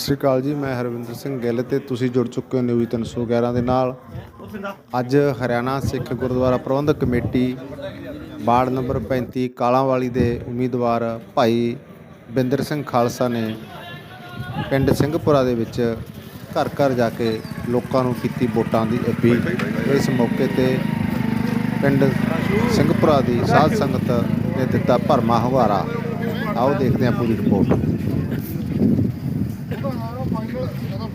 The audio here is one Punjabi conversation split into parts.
ਸ਼੍ਰੀ ਅਕਾਲ ਜੀ, ਮੈਂ ਹਰਵਿੰਦਰ ਸਿੰਘ ਗਿੱਲ ਤੇ ਤੁਸੀਂ ਜੁੜ ਚੁੱਕੇ ਹੋ ਨਿਊਜ਼ 311 ਦੇ ਨਾਲ। ਅੱਜ Haryana Sikh Gurdwara Prabandhak committee ward number 35 Kalanwali ਦੇ ਉਮੀਦਵਾਰ ਭਾਈ ਬਿੰਦਰ ਸਿੰਘ ਖਾਲਸਾ ਨੇ ਪਿੰਡ ਸਿੰਘਪੁਰਾ ਦੇ ਵਿੱਚ ਘਰ ਘਰ ਜਾ ਕੇ ਲੋਕਾਂ ਨੂੰ ਕੀਤੀ ਵੋਟਾਂ ਦੀ ਅਪੀਲ। ਇਸ ਮੌਕੇ ਤੇ ਪਿੰਡ ਸਿੰਘਪੁਰਾ ਦੀ ਸਾਧ ਸੰਗਤ ਨੇ ਦਿੱਤਾ ਭਰਮਾ ਹੁੰਗਾਰਾ ਆਓ ਦੇਖਦੇ ਹਾਂ ਪੂਰੀ ਰਿਪੋਰਟ।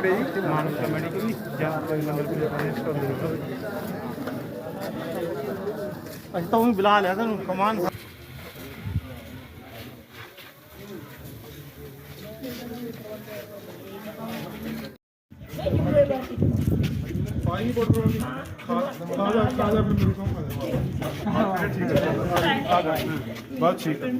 ਕਿਹੜੇ ਜੀ? ਮਾਨਸ ਕੋਈ ਜਾਂ ਨੰਬਰ ਆਪਣੇ ਸਟੋਰ ਅਸੀਂ ਤਾਂ ਉਹ ਬੁਲਾ ਲਿਆ ਤੁਹਾਨੂੰ ਕਮਾਨ ਪਾਣੀ ਬੋਤਲ ਖਾਦਾ ਖਾਦਾ ਵੀ ਮੇਰੇ ਕੋਲ ਖਾ ਠੀਕ ਹੈ ਆ ਬਸ ਠੀਕ ਹੈ।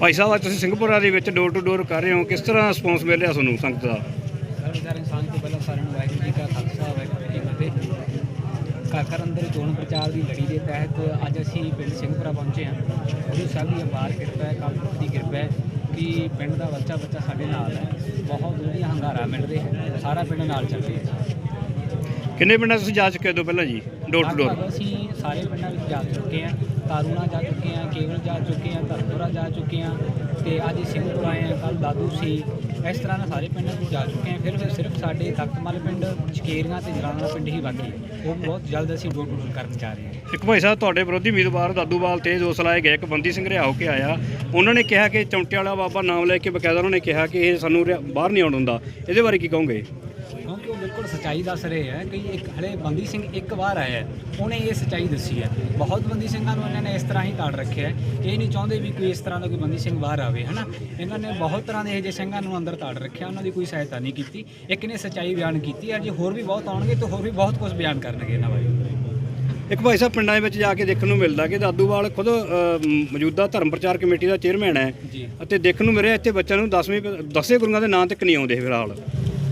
ਭਾਈ ਸਾਹਿਬ ਅੱਜ ਤੁਸੀਂ ਸਿੰਘਪੁਰਾ ਦੇ ਵਿੱਚ ਡੋਰ ਟੂ ਡੋਰ ਕਰ ਰਹੇ ਹੋ। ਕਿਸ ਤਰ੍ਹਾਂ ਰਿਸਪੌਂਸ ਮਿਲ ਰਿਹਾ ਤੁਹਾਨੂੰ ਸੰਗਤ ਦਾ? ਸਰਦਾਰ ਇਨਸਾਨ ਤੋਂ ਪਹਿਲਾਂ ਸਾਰਿਆਂ ਨੂੰ ਵਾਹਿਗੁਰੂ ਜੀ ਕਾ ਖਾਲਸਾ ਵਾਹਿਗੁਰੂ ਜੀ ਕੀ ਫਤਿਹ। ਘਰ ਘਰ ਅੰਦਰ ਚੋਣ ਪ੍ਰਚਾਰ ਦੀ ਲੜੀ ਦੇ ਤਹਿਤ ਅੱਜ ਅਸੀਂ ਪਿੰਡ ਸਿੰਘਪੁਰਾ ਪਹੁੰਚੇ ਹਾਂ। ਗੁਰੂ ਸਾਹਿਬ ਦੀ ਅਪਾਰ ਕਿਰਪਾ ਹੈ ਕਾਲਪੁਰਖ ਦੀ ਕਿਰਪਾ ਹੈ ਕਿ ਪਿੰਡ ਦਾ ਬੱਚਾ ਬੱਚਾ ਸਾਡੇ ਨਾਲ ਹੈ। ਬਹੁਤ ਵਧੀਆ ਹੰਗਾਰਾ ਮਿਲ ਰਿਹਾ ਹੈ ਸਾਰਾ ਪਿੰਡ ਨਾਲ ਚੱਲ ਰਿਹਾ ਹੈ। ਕਿੰਨੇ ਪਿੰਡਾਂ ਤੁਸੀਂ ਜਾ ਚੁੱਕੇ ਹੋ ਪਹਿਲਾਂ ਜੀ? ਡੋਰ ਟੂ ਡੋਰ ਅਸੀਂ ਸਾਰੇ ਪਿੰਡਾਂ ਵਿੱਚ ਜਾ ਚੁੱਕੇ ਹਾਂ ਤਾਰੂਣਾ ਜਾ ਚੁੱਕੇ ਹਾਂ ਕੇਵਲ ਜਾ ਚੁੱਕੇ ਹਾਂ ਧਰਮਪੁਰਾ ਜਾ ਚੁੱਕੇ ਹਾਂ ਤੇ ਅੱਜ ਸਿੰਘਪੁਰ ਆਏ ਹਾਂ ਕੱਲ ਦਾਦੂ ਸੀ। ਇਸ ਤਰ੍ਹਾਂ ਨਾਲ ਸਾਰੇ ਪਿੰਡਾਂ ਵਿੱਚ ਜਾ ਚੁੱਕੇ ਹਾਂ ਫਿਰ ਸਿਰਫ ਸਾਡੇ ਤਖਤਮਲ ਪਿੰਡ, ਚਕੇਰੀਆਂ ਤੇ ਜਲਾਣਾ ਪਿੰਡ ਹੀ ਬਾਕੀ ਉਹ ਬਹੁਤ ਜਲਦ ਅਸੀਂ ਡੋਰ ਟੂ ਡੋਰ ਕਰਨ ਜਾ ਰਹੇ ਹਾਂ ਇੱਕ ਭਾਈ ਸਾਹਿਬ, ਤੁਹਾਡੇ ਵਿਰੋਧੀ ਉਮੀਦਵਾਰ ਦਾਦੂਵਾਲ ਤੇਜ਼ ਦੋਸ਼ ਲਾਏ ਗਏ, ਇੱਕ ਬੰਦੀ ਸਿੰਘ ਰਿਹਾ ਹੋ ਕੇ ਆਇਆ। ਉਹਨਾਂ ਨੇ ਕਿਹਾ ਕਿ ਚੌਂਟੇ ਵਾਲਾ ਬਾਬਾ ਨਾਮ ਲੈ ਕੇ ਬਕਾਇਦਾ ਉਹਨਾਂ ਨੇ ਕਿਹਾ ਕਿ ਇਹ ਸਾਨੂੰ ਰਿਆ- ਬਾਹਰ ਨਹੀਂ ਆਉਣ ਹੁੰਦਾ ਇਹਦੇ ਬਾਰੇ ਕੀ ਕਹੋਗੇ? ਕਿਉਂਕਿ ਉਹ ਬਿਲਕੁਲ ਸੱਚਾਈ ਦੱਸ ਰਹੇ ਹੈ ਕਿ ਇੱਕ ਹਲੇ ਬੰਦੀ ਸਿੰਘ ਇੱਕ ਵਾਰ ਆਇਆ ਹੈ ਉਹਨੇ ਇਹ ਸੱਚਾਈ ਦੱਸੀ ਹੈ। ਬਹੁਤ ਬੰਦੀ ਸਿੰਘਾਂ ਨੂੰ ਇਹਨਾਂ ਨੇ ਇਸ ਤਰ੍ਹਾਂ ਹੀ ਤਾੜ ਰੱਖਿਆ ਹੈ। ਇਹ ਨਹੀਂ ਚਾਹੁੰਦੇ ਵੀ ਕੋਈ ਇਸ ਤਰ੍ਹਾਂ ਦਾ ਕੋਈ ਬੰਦੀ ਸਿੰਘ ਬਾਹਰ ਆਵੇ ਹਨਾ? ਇਹਨਾਂ ਨੇ ਬਹੁਤ ਤਰ੍ਹਾਂ ਦੇ ਇਹੋ ਜਿਹੇ ਸਿੰਘਾਂ ਨੂੰ ਅੰਦਰ ਤਾੜ ਰੱਖਿਆ ਉਹਨਾਂ ਦੀ ਕੋਈ ਸਹਾਇਤਾ ਨਹੀਂ ਕੀਤੀ। ਇੱਕ ਨੇ ਸੱਚਾਈ ਬਿਆਨ ਕੀਤੀ ਹੈ ਜੇ ਹੋਰ ਵੀ ਬਹੁਤ ਆਉਣਗੇ ਤਾਂ ਹੋਰ ਵੀ ਬਹੁਤ ਕੁਝ ਬਿਆਨ ਕਰਨਗੇ ਇਹਨਾਂ ਬਾਰੇ। ਇੱਕ ਭਾਈ ਸਾਹਿਬ ਪਿੰਡਾਂ ਦੇ ਵਿੱਚ ਜਾ ਕੇ ਦੇਖਣ ਨੂੰ ਮਿਲਦਾ ਕਿ ਦਾਦੂਵਾਲ ਖੁਦ ਅ, ਮ- ਮੌਜੂਦਾ ਧਰਮ ਪ੍ਰਚਾਰ ਕਮੇਟੀ ਦਾ ਚੇਅਰਮੈਨ ਹੈ ਜੀ। ਅਤੇ ਦੇਖਣ ਨੂੰ ਮਿਲਿਆ ਇੱਥੇ ਬੱਚਿਆਂ ਨੂੰ 10ਵੀਂ ਦਸੇ ਗੁਰੂਆਂ ਦੇ ਨਾਂ ਤੱਕ ਨਹੀਂ ਆਉਂਦੇ ਫਿਲਹਾਲ।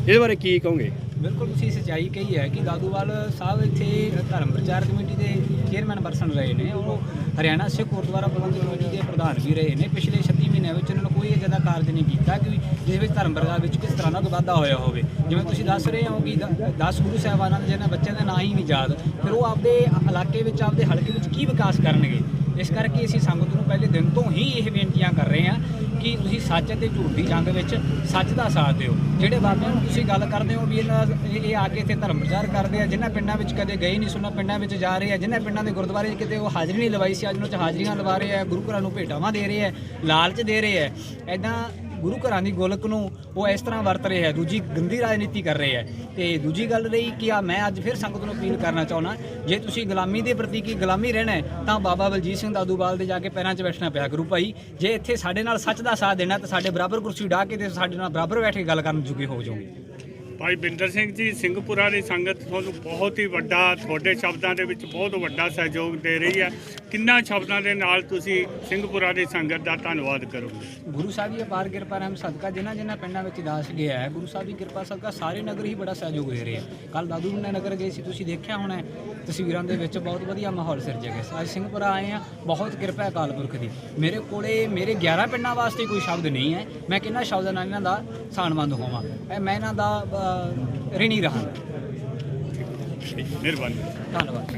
ਇਹਦੇ ਬਾਰੇ ਕੀ ਕਹੋਗੇ? ਬਿਲਕੁਲ ਤੁਸੀਂ ਸੱਚਾਈ ਕਹੀ ਹੈ ਕਿ ਦਾਦੂਵਾਲ ਸਾਹਿਬ ਇੱਥੇ ਧਰਮ ਪ੍ਰਚਾਰ ਕਮੇਟੀ ਦੇ ਚੇਅਰਮੈਨ ਪਰਸਨ ਰਹੇ ਨੇ। ਉਹ ਹਰਿਆਣਾ ਸਿੱਖ ਗੁਰਦੁਆਰਾ ਪ੍ਰਬੰਧਕ ਕਮੇਟੀ ਦੇ ਪ੍ਰਧਾਨ ਵੀ ਰਹੇ ਨੇ। ਪਿਛਲੇ 36 ਮਹੀਨਿਆਂ ਵਿੱਚ ਉਹਨਾਂ ਨੇ ਕੋਈ ਅਜਿਹਾ ਕਾਰਜ ਨਹੀਂ ਕੀਤਾ ਕਿ ਜਿਸ ਵਿੱਚ ਧਰਮ ਪ੍ਰਚਾਰ ਵਿੱਚ ਕਿਸ ਤਰ੍ਹਾਂ ਦਾ ਵਾਧਾ ਹੋਇਆ ਹੋਵੇ। ਜਿਵੇਂ ਤੁਸੀਂ ਦੱਸ ਰਹੇ ਹੋ ਕਿ 10 ਗੁਰੂ ਸਾਹਿਬਾਨਾਂ ਦੇ ਜਿਹਨਾਂ ਬੱਚਿਆਂ ਦੇ ਨਾਂ ਹੀ ਨਹੀਂ ਯਾਦ, ਫਿਰ ਉਹ ਆਪਦੇ ਇਲਾਕੇ ਵਿੱਚ, ਆਪਦੇ ਹਲਕੇ ਵਿੱਚ ਕੀ ਵਿਕਾਸ ਕਰਨਗੇ? ਇਸ ਕਰਕੇ ਅਸੀਂ ਸੰਗਤ ਨੂੰ ਪਹਿਲੇ ਦਿਨ ਤੋਂ ਹੀ ਇਹ ਬੇਨਤੀਆਂ ਕਰ ਰਹੇ ਹਾਂ ਕਿ ਤੁਸੀਂ ਸੱਚ ਅਤੇ ਝੂਠ ਦੀ ਜੰਗ ਵਿੱਚ ਸੱਚ ਦਾ ਸਾਥ ਦਿਓ। ਜਿਹੜੇ ਬਾਬਿਆਂ ਨੂੰ ਤੁਸੀਂ ਗੱਲ ਕਰਦੇ ਹੋ ਵੀ ਇਹਨਾਂ ਇਹ ਆ ਕੇ ਇੱਥੇ ਧਰਮ ਪ੍ਰਚਾਰ ਕਰਦੇ ਆ, ਜਿਨ੍ਹਾਂ ਪਿੰਡਾਂ ਵਿੱਚ ਕਦੇ ਗਏ ਨਹੀਂ ਸੁਣਾ ਪਿੰਡਾਂ ਵਿੱਚ ਜਾ ਰਹੇ ਆ, ਜਿਨ੍ਹਾਂ ਪਿੰਡਾਂ ਦੇ ਗੁਰਦੁਆਰੇ 'ਚ ਕਿਤੇ ਉਹ ਹਾਜ਼ਰੀ ਨਹੀਂ ਲਵਾਈ ਸੀ, ਅੱਜ ਉਹਨਾਂ 'ਚ ਹਾਜ਼ਰੀਆਂ ਲਵਾ ਰਹੇ ਆ, ਗੁਰੂ ਘਰਾਂ ਨੂੰ ਭੇਟਾਵਾਂ ਦੇ ਰਹੇ ਆ, ਲਾਲਚ ਦੇ ਰਹੇ ਆ ਐਦਾਂ ਗੁਰੂ ਘਰਾਂ ਦੀ ਗੋਲਕ ਨੂੰ ਉਹ ਇਸ ਤਰ੍ਹਾਂ ਵਰਤ ਰਹੇ ਹੈ, ਦੂਜੀ ਗੰਦੀ ਰਾਜਨੀਤੀ ਕਰ ਰਹੇ ਹੈ। ਤੇ ਦੂਜੀ ਗੱਲ ਰਹੀ ਕਿ ਆ ਮੈਂ ਅੱਜ ਫਿਰ ਸੰਗਤ ਨੂੰ ਅਪੀਲ ਕਰਨਾ ਚਾਹੁੰਦਾ, ਜੇ ਤੁਸੀਂ ਗੁਲਾਮੀ ਦੇ ਪ੍ਰਤੀ ਕੀ ਗੁਲਾਮੀ ਰਹਿਣਾ ਤਾਂ ਬਾਬਾ ਬਲਜੀਤ ਸਿੰਘ ਦਾਦੂਵਾਲ ਦੇ ਜਾ ਕੇ ਪੈਰਾਂ 'ਚ ਬੈਠਣਾ ਪਿਆ ਗੁਰੂ ਭਾਈ। ਜੇ ਇੱਥੇ ਸਾਡੇ ਨਾਲ ਸੱਚ ਦਾ ਸਾਥ ਦੇਣਾ, ਤਾਂ ਸਾਡੇ ਬਰਾਬਰ ਕੁਰਸੀ ਢਾ ਕੇ ਤੇ ਸਾਡੇ ਨਾਲ ਬਰਾਬਰ ਬੈਠ ਕੇ ਗੱਲ ਕਰਨ ਜੋਗੇ ਹੋ ਜਾਓਗੇ। ਭਾਈ ਬਿੰਦਰ ਸਿੰਘ ਜੀ, ਸਿੰਘਪੁਰਾ ਦੀ ਸੰਗਤ ਤੁਹਾਨੂੰ ਬਹੁਤ ਹੀ ਵੱਡਾ, ਤੁਹਾਡੇ ਸ਼ਬਦਾਂ ਦੇ ਵਿੱਚ ਬਹੁਤ ਵੱਡਾ ਸਹਿਯੋਗ ਦੇ ਰਹੀ ਹੈ। ਕਿੰਨਾ ਸ਼ਬਦਾਂ ਦੇ ਨਾਲ ਤੁਸੀਂ ਸਿੰਘਪੁਰਾ ਦੀ ਸੰਗਤ ਦਾ ਧੰਨਵਾਦ ਕਰੋ ਗੁਰੂ ਸਾਹਿਬ ਦੀ ਅਪਾਰ ਕਿਰਪਾ ਰਹਿਮ ਸਦਕਾ, ਜਿਨ੍ਹਾਂ ਜਿਨ੍ਹਾਂ ਪਿੰਡਾਂ ਵਿੱਚ ਦਾਸ ਗਿਆ ਹੈ, ਗੁਰੂ ਸਾਹਿਬ ਦੀ ਕਿਰਪਾ ਸਦਕਾ, ਸਾਰੇ ਨਗਰ ਹੀ ਬੜਾ ਸਹਿਯੋਗ ਦੇ ਰਹੇ ਆ ਕੱਲ ਦਾਦੂ ਨੇ ਨਗਰ ਗਏ ਸੀ, ਤੁਸੀਂ ਦੇਖਿਆ ਹੋਣਾ ਤਸਵੀਰਾਂ ਦੇ ਵਿੱਚ ਬਹੁਤ ਵਧੀਆ ਮਾਹੌਲ ਸਿਰਜਿਆ ਗਿਆ ਅੱਜ ਸਿੰਘਪੁਰਾ ਆਏ ਆ ਬਹੁਤ ਕਿਰਪਾ ਹੈ ਅਕਾਲ ਪੁਰਖ ਦੀ। ਮੇਰੇ ਕੋਲੇ, ਮੇਰੇ 11 ਪਿੰਡਾਂ ਵਾਸਤੇ ਕੋਈ ਸ਼ਬਦ ਨਹੀਂ ਹੈ। ਮੈਂ ਕਿੰਨਾ ਸ਼ਬਦਾਂ ਨਾਲ ਇਹਨਾਂ ਦਾ ਸਾਨਵੰਦ ਹੋਵਾਂ। ਇਹ ਮੈਂ ਇਹਨਾਂ ਦਾ ਰਿਣੀ ਰਹਾ ਮਿਹਰਬਾਨੀ। ਧੰਨਵਾਦ।